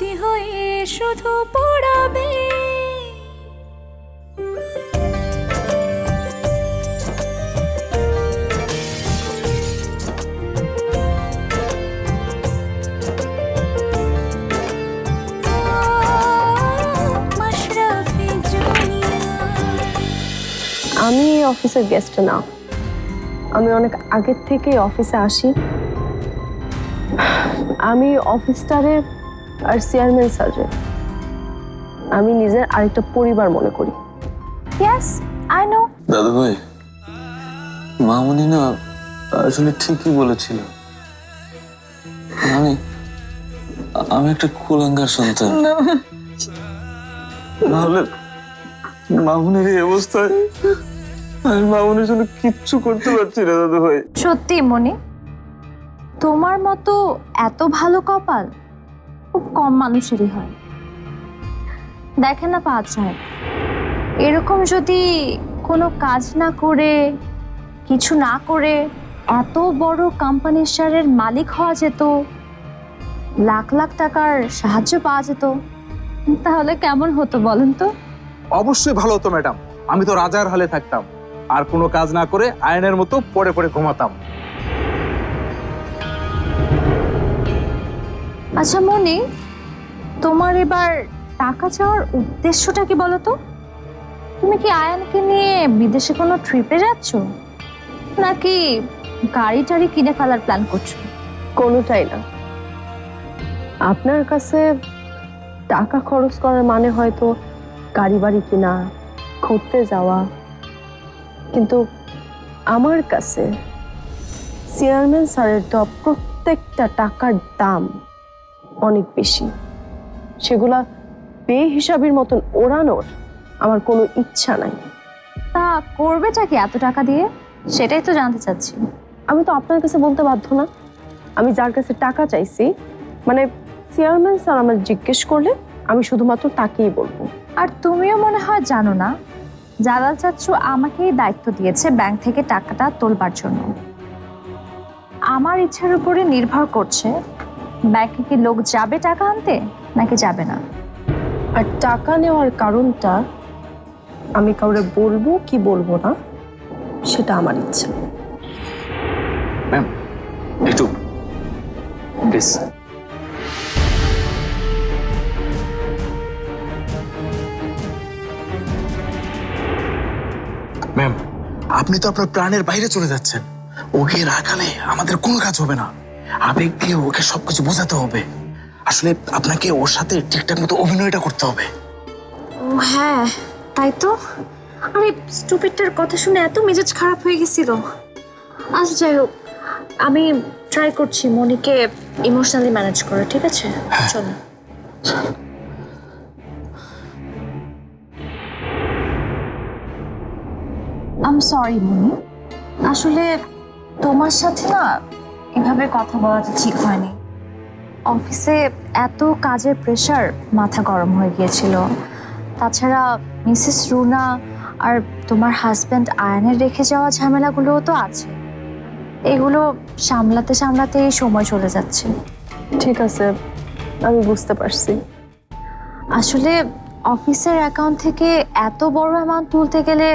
স্মৃতি হয়ে শুধু পড়াবে। আমি এই অফিসের গেস্ট না। আমি অনেক আগের থেকেই অফিসে আসি। আমি অফিসটারে আর চেয়ারম্যান স্যারে আমি নিজের আরেকটা পরিবার মনে করি। ইয়েস আই নো দাদু ভাই মামুনি না আসলে ঠিকই বলেছিল। আমি আমি একটা কুলাঙ্গার সন্তান। নাহলে মামুনির এই অবস্থায় আমি মামুনির জন্য কিচ্ছু করতে পারছি না দাদু ভাই সত্যি মনি। তোমার মতো এত ভালো কপাল খুব কম মানুষেরই হয়। দেখেন না পাঁচ সাহেব, এরকম যদি কোনো কাজ না করে, কিছু না করে, এত বড় কোম্পানির শেয়ারের মালিক হওয়া যেত, লাখ লাখ টাকার সাহায্য পাওয়া যেত, তাহলে কেমন হতো বলেন তো? অবশ্যই ভালো হতো, ম্যাডাম। আমি তো রাজার হালে থাকতাম। আর কোনো কাজ না করে আয়নের মতো পড়ে পড়ে ঘুমাতাম। আচ্ছা মনি, তোমার এবার টাকা চাওয়ার উদ্দেশ্যটা কি বলো তো? তুমি কি আয়ানকে নিয়ে বিদেশে কোনো ট্রিপে যাচ্ছ? নাকি গাড়ি টাড়ি কিনে ফেলার প্ল্যান করছ? কোনোটাই না। আপনার কাছে টাকা খরচ করার মানে হয়তো গাড়ি বাড়ি কিনা, ঘুরতে যাওয়া। কিন্তু আমার কাছে চেয়ারম্যান স্যারের দেওয়া প্রত্যেকটা টাকার দাম অনেক বেশি। সেগুলা বে হিসাবের মতন ওড়ানোর আমার কোনো ইচ্ছা নাই। তা করবেটা কি এত টাকা দিয়ে? সেটাই তো জানতে চাচ্ছি। আমি তো আপনার কাছে বলতে বাধ্য না। আমি যার কাছে টাকা চাইছি মানে চেয়ারম্যান স্যার আমার জিজ্ঞেস করলে আমি শুধুমাত্র তাকেই বলব। আর তুমিও মনে হয় জানো না জালাল চাচ্ছু আমাকেই দায়িত্ব দিয়েছে ব্যাংক থেকে টাকাটা তোলবার জন্য। আমার ইচ্ছার উপরে নির্ভর করছে ব্যাংকে কি লোক যাবে টাকা আনতে নাকি যাবে না? আর টাকা নেওয়ার কারণটা আমি কাউরে বলব কি বলব না সেটা আমার ইচ্ছা। ম্যাম একটু প্লিজ। ম্যাম আপনি তো আপনার প্রাণের বাইরে চলে যাচ্ছেন। ওকে রাখালে আমাদের কোনো কাজ হবে না। আবেগ দিয়ে ওকে সবকিছু বোঝাতে হবে। আসলে আপনাকে ওর সাথে ঠিকঠাক মতো অভিনয়টা করতে হবে। ও হ্যাঁ তাই তো? আমি স্টুপিডটার কথা শুনে এত মেজাজ খারাপ হয়ে গেছিল। আচ্ছা যাই হোক আমি ট্রাই করছি মনিকে ইমোশনালি ম্যানেজ করা ঠিক আছে? চলো। Um sorry Moni. আসলে তোমার সাথে না এভাবে কথা বলাটা ঠিক হয়নি। অফিসে এত কাজের প্রেশার মাথা গরম হয়ে গিয়েছিল। তাছাড়া মিসেস রুনা আর তোমার হাজব্যান্ড আয়নের রেখে যাওয়া ঝামেলাগুলোও তো আছে। এগুলো সামলাতে সামলাতেই সময় চলে যাচ্ছে। ঠিক আছে আমি বুঝতে পারছি। আসলে অফিসের অ্যাকাউন্ট থেকে এত বড় অ্যামাউন্ট তুলতে গেলে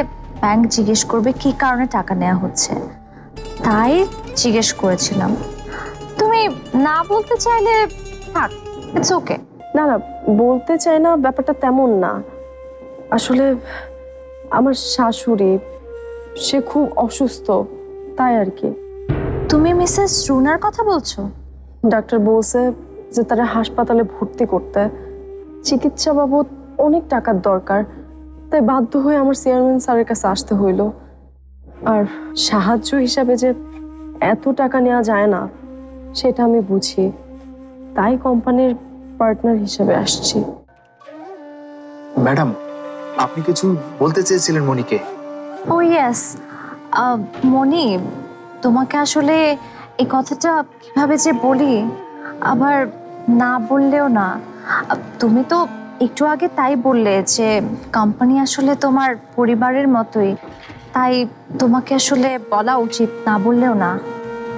ব্যাংক জিজ্ঞেস করবে কি কারণে টাকা নেওয়া হচ্ছে। তাই জিজ্ঞেস করেছিলাম। তুমি না বলতে চাইলে থাক ইটস ওকে না না বলতে চাই না ব্যাপারটা তেমন না। আসলে আমার শাশুড়ি সে খুব অসুস্থ তাই আর কি। তুমি মিসেস রুনার কথা বলছো? ডাক্তার বলছে যে তারা হাসপাতালে ভর্তি করতে। চিকিৎসা বাবদ অনেক টাকার দরকার তাই বাধ্য হয়ে আমার চেয়ারম্যান স্যারের কাছে আসতে হইল। আর সাহায্য হিসাবে যে এত টাকা নেওয়া যায় না সেটা আমি বুঝি। তাই কোম্পানির পার্টনার হিসেবে আসছি। ম্যাডাম আপনি কিছু বলতে চেয়েছিলেন মনিকে ও ইয়েস মনি তোমাকে আসলে এই কথাটা কীভাবে যে বলি আবার না বললেও না। তুমি তো একটু আগে তাই বললে যে কোম্পানি আসলে তোমার পরিবারের মতোই। তাই তোমাকে আসলে বলা উচিত না বললেও না।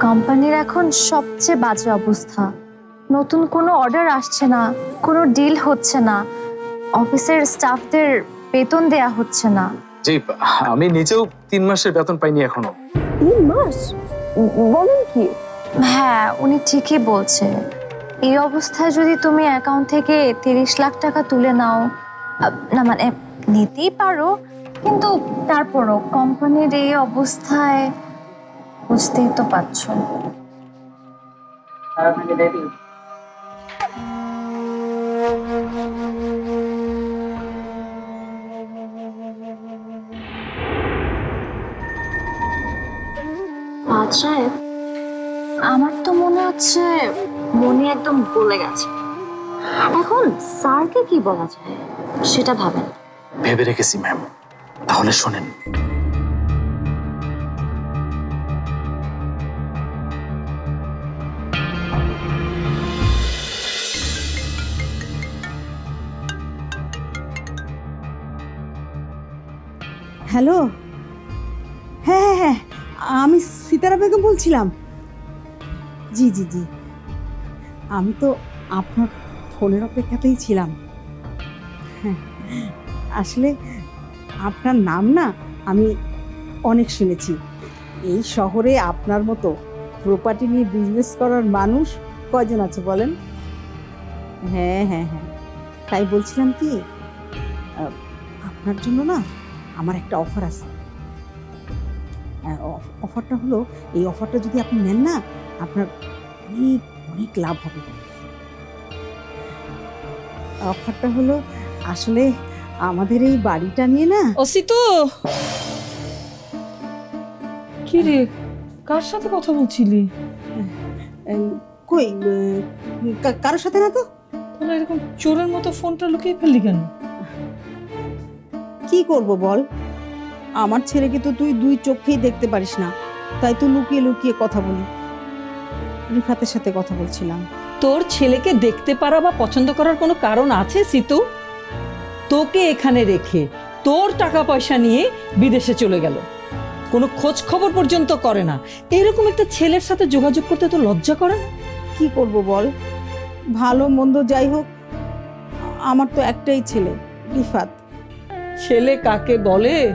কোম্পানির এখন সবচেয়ে বাজে অবস্থা। নতুন কোনো অর্ডার আসছে না কোনো ডিল হচ্ছে না। অফিসের স্টাফদের বেতন দেয়া হচ্ছে না। জি আমি নিজেও তিন মাসের বেতন পাইনি এখনও। তিন মাস? বলেন কি? হ্যাঁ উনি ঠিকই বলছে। এই অবস্থায় যদি তুমি অ্যাকাউন্ট থেকে তিরিশ লাখ টাকা তুলে নাও না মানে নিতেই পারো কিন্তু তারপরও কোম্পানির এই অবস্থায় বুঝতেই তো পারছ। সাহেব আমার তো মনে হচ্ছে মনে একদম গলে গেছে। এখন স্যারকে কি বলা যায় সেটা ভাবেন। ভেবে রেখেছি ম্যাম। তাহলে শোনেন। হ্যালো? হ্যাঁ হ্যাঁ হ্যাঁ আমি সিতারা বেগম বলছিলাম। জি জি জি। আমি তো আপনার ফোনের অপেক্ষাতেই ছিলাম। হ্যাঁ আসলে আপনার নাম না আমি অনেক শুনেছি। এই শহরে আপনার মতো প্রপার্টি নিয়ে বিজনেস করার মানুষ কয়জন আছে বলেন? হ্যাঁ হ্যাঁ হ্যাঁ। তাই বলছিলাম কি আপনার জন্য না আমার একটা অফার আছে। অফারটা হলো, এই অফারটা যদি আপনি নেন না, আপনার অনেক অনেক লাভ হবে। অফারটা হলো, আসলে আমাদের এই বাড়িটা নিয়ে না? অসিতো! কি রে কার সাথে কথা বলছিলি? কই কা- কারোর সাথে না তো? তোরা এরকম চোরের মতো ফোনটা লুকিয়ে ফেললি কেন? কি করব বল? আমার ছেলেকে তো তুই দুই চোখেই দেখতে পারিস না। তাই তো লুকিয়ে লুকিয়ে কথা বলি। রিফাতের সাথে কথা বলছিলাম। তোর ছেলেকে দেখতে পারা বা পছন্দ করার কোনো কারণ আছে সিতু? তোকে এখানে রেখে তোর টাকা পয়সা নিয়ে বিদেশে চলে গেল। কোনো খোঁজ খবর পর্যন্ত করে না। এরকম একটা ছেলের সাথে যোগাযোগ করতে তো লজ্জা করে না? কি করব বল? ভালো মন্দ যাই হোক আমার তো একটাই ছেলে রিফাত। ছেলে কাকে বলে?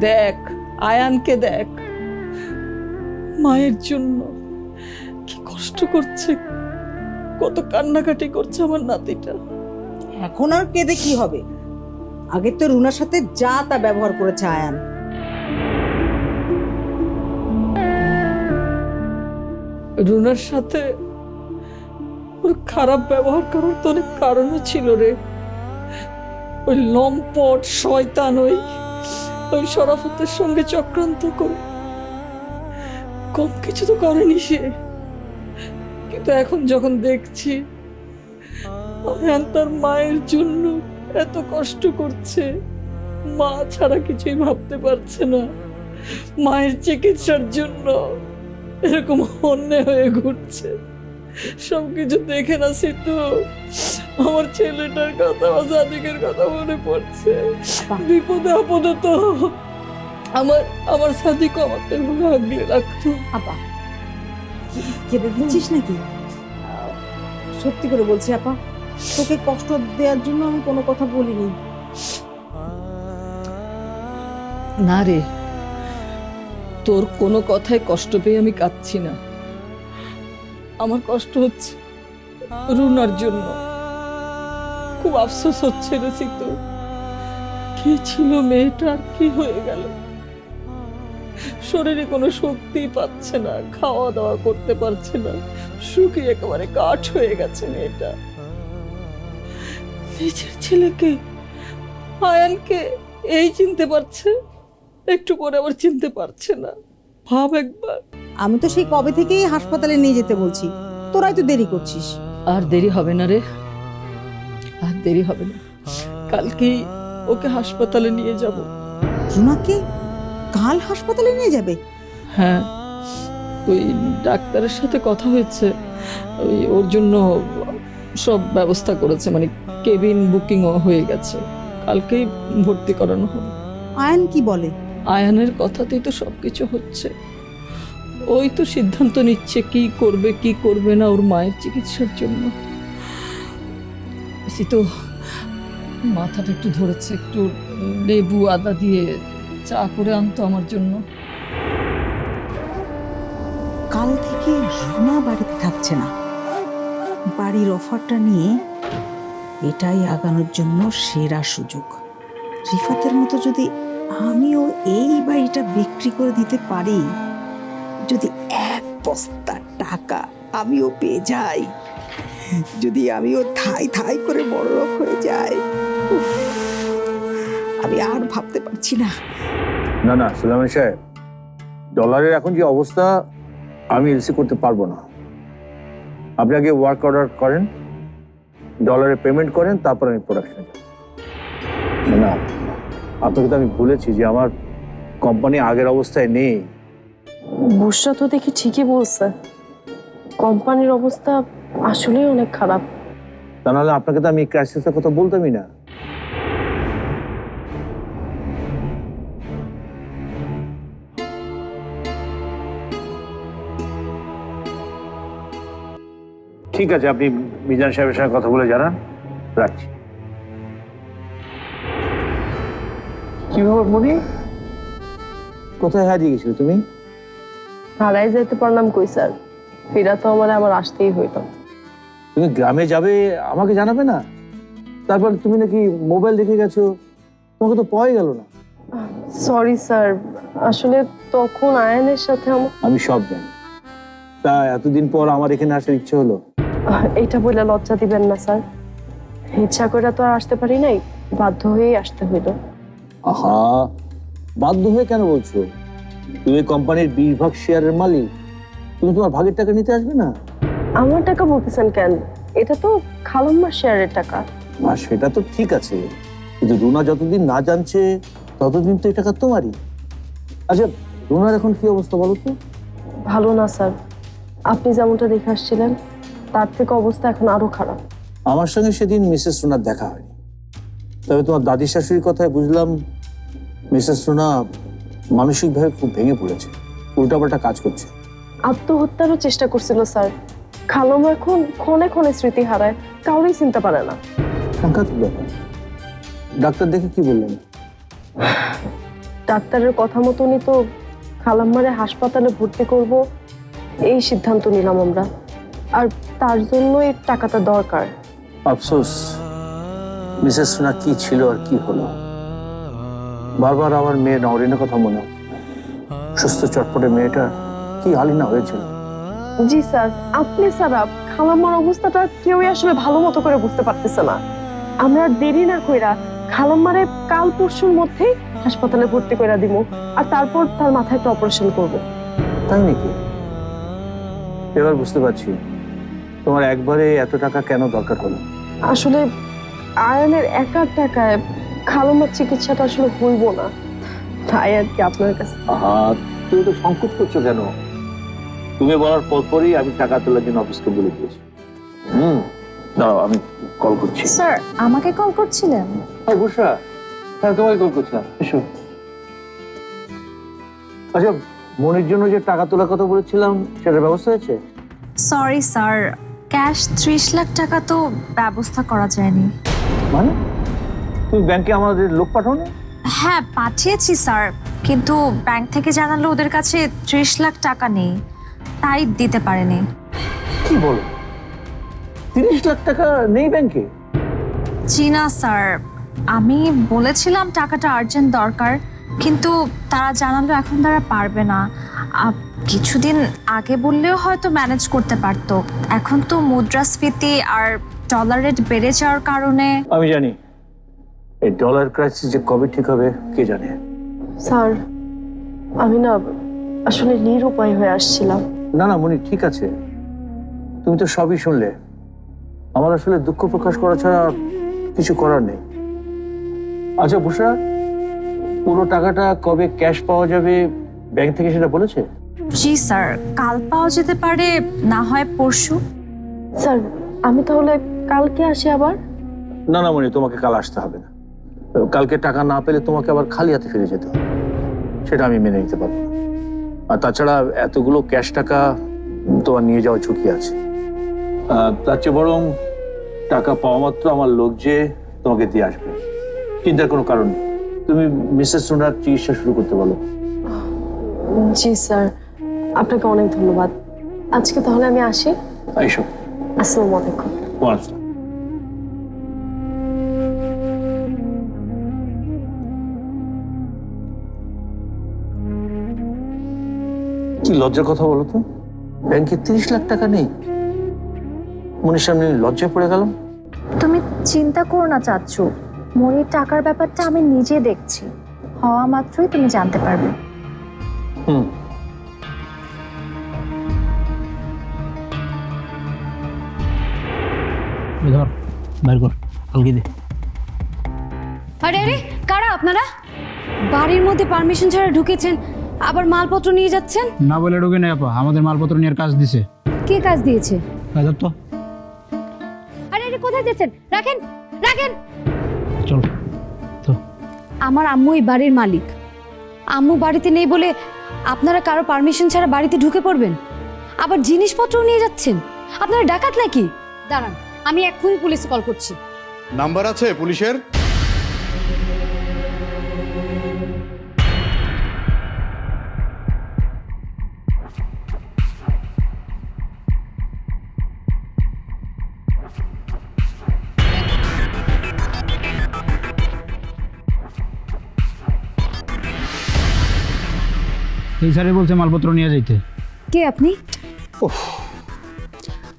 দেখ আয়ানকে দেখ। মায়ের জন্য কি কষ্ট করছে কত কান্নাকাটি করছে আমার নাতিটা। এখন আর কেঁদে কি হবে? আগে তো রুনার সাথে যা তা ব্যবহার করেছে আয়ান। রুনার সাথে ওর খারাপ ব্যবহার করার তো অনেক কারণও ছিল রে। ওই লম্পট, শয়তান, ওই ওই শরাফতের সঙ্গে চক্রান্ত করে। কম কিছু তো করেনি সে। কিন্তু এখন যখন দেখছি তার মায়ের জন্য এত কষ্ট করছে। মা ছাড়া কিছুই ভাবতে পারছে না। মায়ের চিকিৎসার জন্য এরকম অন্যায় হয়ে ঘুরছে। সবকিছু দেখে না সিতু আমার ছেলেটার কথা আমার সাদিকের কথা মনে পড়ছে। বিপদে আপদে তো আমার আমার সাদিকও আমাকে এভাবে আগলে রাখতো। আপা কেঁদে দিচ্ছিস নাকি? সত্যি করে বলছি আপা। তোকে কষ্ট দেওয়ার জন্য আমি কোনো কথা বলিনি। না রে, তোর কোনো কথায় কষ্ট পেয়ে আমি কাঁদছি না। আমার কষ্ট হচ্ছে রুনার জন্য। খুব আফসোস হচ্ছে রে সিতু কি ছিল মেয়েটার? কি হয়ে গেল? শরীরে কোনো শক্তি পাচ্ছে না, খাওয়া দাওয়া করতে পারছে না। শুকিয়ে একেবারে কাঠ হয়ে গেছে মেয়েটা। নিজের ছেলেকে আয়ানকে এই চিনতে পারছে? একটু পরে আবার চিনতে পারছে না। ভাব একবার। আমি তো সেই কবে থেকেই হাসপাতালে নিয়ে যেতে বলছি। তোরাই তো দেরি করছিস। আর দেরি হবে না রে। আর দেরি হবে না। কালকেই ওকে হাসপাতালে নিয়ে যাব। রুনাকে কাল হাসপাতালে নিয়ে যাবে? হ্যাঁ। ওই ডাক্তারের সাথে কথা হয়েছে। ওই ওর জন্য সব ব্যবস্থা করেছে। মানে কেবিন বুকিংও হয়ে গেছে। কালকেই ভর্তি করানো হবে। আয়ন কি বলে? আয়ানের কথাতেই তো সবকিছু হচ্ছে। ওই তো সিদ্ধান্ত নিচ্ছে কি করবে কি করবে না ওর মায়ের চিকিৎসার জন্য। বেশি তো মাথাটা একটু ধরেছে একটু লেবু আদা দিয়ে চা করে আনতো আমার জন্য। কাল থেকে রুনা বাড়িতে থাকছে না। বাড়ির অফারটা নিয়ে এটাই আগানোর জন্য সেরা সুযোগ। রিফাতের মতো যদি আমিও এই বাড়িটা বিক্রি করে দিতে পারি, যদি এক বস্তা টাকা আমিও পেয়ে যাই, যদি আমিও থাই থাই করে বড় লোক হয়ে যাই আমি আর ভাবতে পারছি না। না না, সুলাইমান সাহেব, ডলারের এখন যে অবস্থা, আমি এলসি করতে পারব না। আপনি আগে ওয়ার্ক অর্ডার করেন। ডলারে পেমেন্ট করেন তারপর আমি প্রোডাকশনে যাব না আপনাকে তো আমি বলেছি যে আমার কোম্পানি আগের অবস্থায় নেই। বুসরা তো দেখি ঠিকই বলছে। কোম্পানির অবস্থা আসলেই অনেক খারাপ। তা নাহলে আপনাকে তো আমি ক্রাইসিসের কথা বলতামই না। ঠিক আছে আপনি মিজান সাহেবের সঙ্গে কথা বলে জানান। রাখছি। কি ব্যাপার মনি কোথায় হারিয়ে গেছিলে তুমি? হারাই যেতে পারলাম কই স্যার? ফেরা তো আমার আবার আসতেই হইতো তুমি গ্রামে যাবে আমাকে জানাবে না? তারপর তুমি নাকি মোবাইল দেখে গেছো তোমাকে তো পাওয়াই গেল না। Sorry sir. আসলে তখন আয়নের সাথে আমার আমি সব জানি। তা এতদিন পর আমার এখানে আসার ইচ্ছে হলো। এইটা বলে লজ্জা দিবেন না স্যার। ইচ্ছা করে তো আর আসতে পারি নাই বাধ্য হয়েই আসতে হইল। আহা বাধ্য হয়ে কেন বলছো? তুমি কোম্পানির বিশ ভাগ শেয়ারের মালিক। তুমি তোমার ভাগের টাকা নিতে আসবে না? আমার টাকা বলতেছেন কেন? এটা তো খালাম্মার শেয়ারের টাকা। আর সেটা তো ঠিক আছে। কিন্তু রুনা যতদিন না জানছে ততদিন তো এই টাকা তোমারই। আচ্ছা রুনার এখন কি অবস্থা বলো তো? ভালো না স্যার। আপনি যেমনটা দেখে আসছিলেন তার থেকে অবস্থা এখন আরও খারাপ। আমার সঙ্গে সেদিন মিসেস রুনার দেখা হয়নি। তবে তোমার দাদি শাশুড়ির কথায় বুঝলাম মিসেস রুনা মানসিকভাবে খুব ভেঙে পড়েছে উল্টাপাল্টা কাজ করছে। আত্মহত্যারও চেষ্টা করছিল স্যার। খালাম্মা এখন ক্ষণে ক্ষণে স্মৃতি হারায় কাউরেই চিনতে পারে না। সাংঘাতিক ব্যাপার? ডাক্তার দেখে কি বললেন? ডাক্তারের কথা মতনই তো খালাম্মারে হাসপাতালে ভর্তি করব এই সিদ্ধান্ত নিলাম আমরা। আর তার জন্যই টাকাটা দরকার। আফসোস মিসেস রুনা কি ছিল আর কি হলো? বারবার আমার মেয়ে নওরিনের কথা মনে হয় সুস্থ চটপটে মেয়েটা কি হালি না হয়েছিল? জি স্যার আপনি ছাড়া খালাম্মার অবস্থাটা কেউই আসলে ভালো মতো করে বুঝতে পারতেছে না। আমরা দেরি না কইরা খালাম্মারে কাল পরশুর মধ্যেই হাসপাতালে ভর্তি কইরা দিব আর তারপর তার মাথায় একটা অপারেশন করব। তাই নাকি? এবার বুঝতে পারছি। তোমার একবারে এত টাকা কেন দরকার হলো? আসলে আয়নের একার টাকায় খালাম্মার চিকিৎসাটা আসলে হইব না। তাই আর কি আপনার কাছে। আহা তুমি তো সংকোচ করছ কেন? তুমি বলার পরপরই আমি টাকা তোলার জন্য অফিসকে বলে দিয়েছি। হুম দাঁড়াও আমি কল করছি। স্যার আমাকে কল করছিলেন? হ্যাঁ বুসরা হ্যাঁ তোমাকে কল করছিলাম। এসো। আচ্ছা মনির জন্য যে টাকা তোলার কথা বলেছিলাম সেটার ব্যবস্থা হয়েছে? সরি স্যার ক্যাশ ত্রিশ লাখ টাকা তো ব্যবস্থা করা যায়নি। মানে? তুমি ব্যাংকে আমাদের লোক পাঠাও হ্যাঁ পাঠিয়েছি স্যার কিন্তু ব্যাংক থেকে জানালো ওদের কাছে ত্রিশ লাখ টাকা নেই তাই দিতে পারেনি। কি বলো? তিরিশ লাখ টাকা নেই ব্যাংকে? জি না স্যার। আমি বলেছিলাম টাকাটা আর্জেন্ট দরকার কিন্তু তারা জানালো এখন তারা পারবে না। আপ- কিছুদিন আগে বললেও হয়তো ম্যানেজ করতে পারতো। এখন তো মুদ্রাস্ফীতি আর ডলার রেট বেড়ে যাওয়ার কারণে আমি জানি। এই ডলার ক্রাইসিস যে কবে ঠিক হবে কে জানে? স্যার আমি না আসলে নিরুপায় হয়ে আসছিলাম। না না মনি ঠিক আছে। তুমি তো সবই শুনলে। আমার আসলে দুঃখ প্রকাশ করা ছাড়া কিছু করার নেই। আচ্ছা বুসরা পুরো টাকাটা কবে ক্যাশ পাওয়া যাবে ব্যাংক থেকে সেটা বলেছে? জি স্যার। কাল পাওয়া যেতে পারে না হয় পরশু। স্যার আমি তাহলে কালকে আসি আবার? না না মনি তোমাকে কাল আসতে হবে না। কালকে টাকা না পেলে তোমাকে আবার খালি হাতে ফিরে যেতে হবে। সেটা আমি মেনে নিতে পারব না। আর তাছাড়া এতগুলো ক্যাশ টাকা তোমার নিয়ে যাওয়ার ঝুঁকি আছে। তার চেয়ে বরং টাকা পাওয়া মাত্র আমার লোক যে তোমাকে দিয়ে আসবে। চিন্তার কোনো কারণ নেই। তুমি মিসেস রুনার চিকিৎসা শুরু করতে বলো। জি স্যার। আপনাকে অনেক ধন্যবাদ। আজকে তাহলে আমি আসি। এইসব আসসালামু আলাইকুম। কি লজ্জার কথা বলো তো? ব্যাংকে তিরিশ লাখ টাকা নেই। মনির সামনে লজ্জায় পড়ে গেলাম। তুমি চিন্তা করো না চাচ্ছু মনির টাকার ব্যাপারটা আমি নিজে দেখছি। হওয়া মাত্রই তুমি জানতে পারবে। হুম। ধর বাইর কর আলগি দে। আরে আরে কারা আপনারা? বাড়ির মধ্যে পারমিশন ছাড়া ঢুকেছেন আবার মালপত্র নিয়ে যাচ্ছেন? না বলে ঢুকে নেই আপা আমাদের মালপত্র নিয়ে কাজ দিছে। কে কাজ দিয়েছে? তো। আরে আরে কোথায় যাচ্ছেন? রাখেন রাখেন! চল। তো। আমার আম্মু এই বাড়ির মালিক। আম্মু বাড়িতে নেই বলে আপনারা কারও পারমিশন ছাড়া বাড়িতে ঢুকে পড়বেন? আবার জিনিসপত্রও নিয়ে যাচ্ছেন? আপনারা ডাকাত নাকি? দাঁড়ান আমি এক্ষুনি পুলিশে কল করছি। নাম্বার আছে পুলিশের? এই স্যারে বলছে মালপত্র নিয়ে যাইতে। কে আপনি?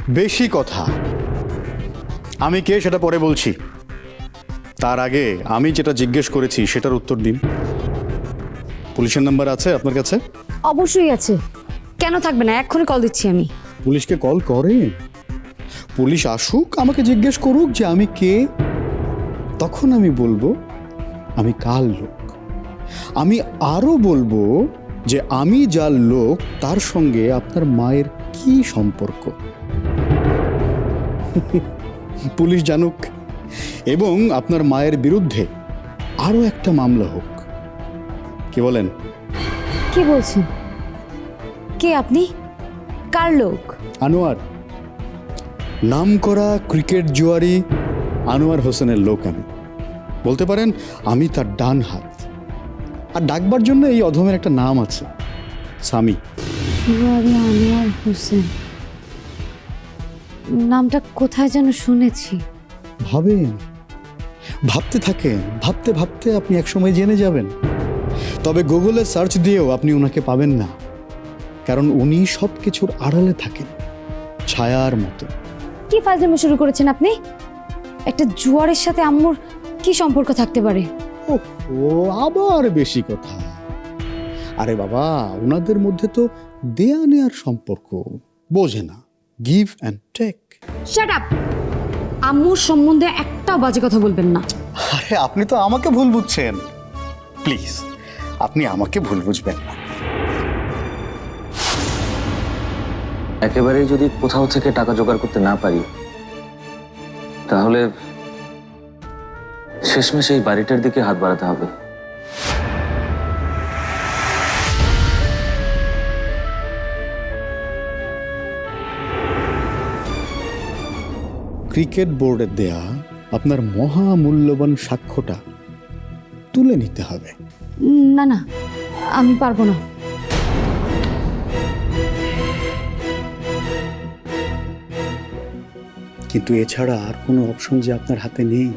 বেশি কথা। আমি কে সেটা পরে বলছি। তার আগে আমি যেটা জিজ্ঞেস করেছি সেটার উত্তর দিন। পুলিশের নাম্বার আছে আপনার কাছে? অবশ্যই আছে। কেন থাকবে না? এক্ষুনি কল দিচ্ছি আমি। পুলিশকে কল করে পুলিশ আসুক আমাকে জিজ্ঞেস করুক যে আমি কে। তখন আমি বলব আমি কাল লোক। আমি আরও বলব যে আমি যার লোক তার সঙ্গে আপনার মায়ের কি সম্পর্ক? পুলিশ জানুক। এবং আপনার মায়ের বিরুদ্ধে আরও একটা মামলা হোক। কি বলেন? কি বলছেন? কে আপনি? কার লোক? আনোয়ার। নাম করা ক্রিকেট জুয়ারি আনোয়ার হোসেনের লোক আমি। বলতে পারেন আমি তার ডান হাত। আর ডাকবার জন্য এই অধমের একটা নাম আছে। সামি জুয়ারি আনোয়ার হোসেন। নামটা কোথায় যেন শুনেছি। ভাবেন। ভাবতে থাকেন। ভাবতে ভাবতে আপনি একসময় জেনে যাবেন। তবে গুগলে সার্চ দিয়েও আপনি ওনাকে পাবেন না। কারণ উনি সব কিছুর আড়ালে থাকেন। ছায়ার মতো। কি ফাজলামি শুরু করেছেন আপনি? একটা জুয়ারের সাথে আম্মুর কি সম্পর্ক থাকতে পারে? ও আবার বেশি কথা। আরে বাবা ওনাদের মধ্যে তো দেয়া নেয়ার সম্পর্ক বোঝে না। Give and take shut up আম্মুর সম্বন্ধে একটা বাজে কথা বলবেন না। আরে আপনি তো আমাকে ভুল বুঝছেন। প্লিজ আপনি আমাকে ভুল বুঝবেন না। একেবারেই যদি কোথাও থেকে টাকা জোগাড় করতে না পারি তাহলে শেষমেশ এই বাড়িটার দিকে হাত বাড়াতে হবে। ক্রিকেট বোর্ডের দেয়া আপনার মহামূল্যবান সাক্ষ্যটা তুলে নিতে হবে। না না আমি পারব না। কিন্তু এছাড়া আর কোনো অপশন যে আপনার হাতে নেই।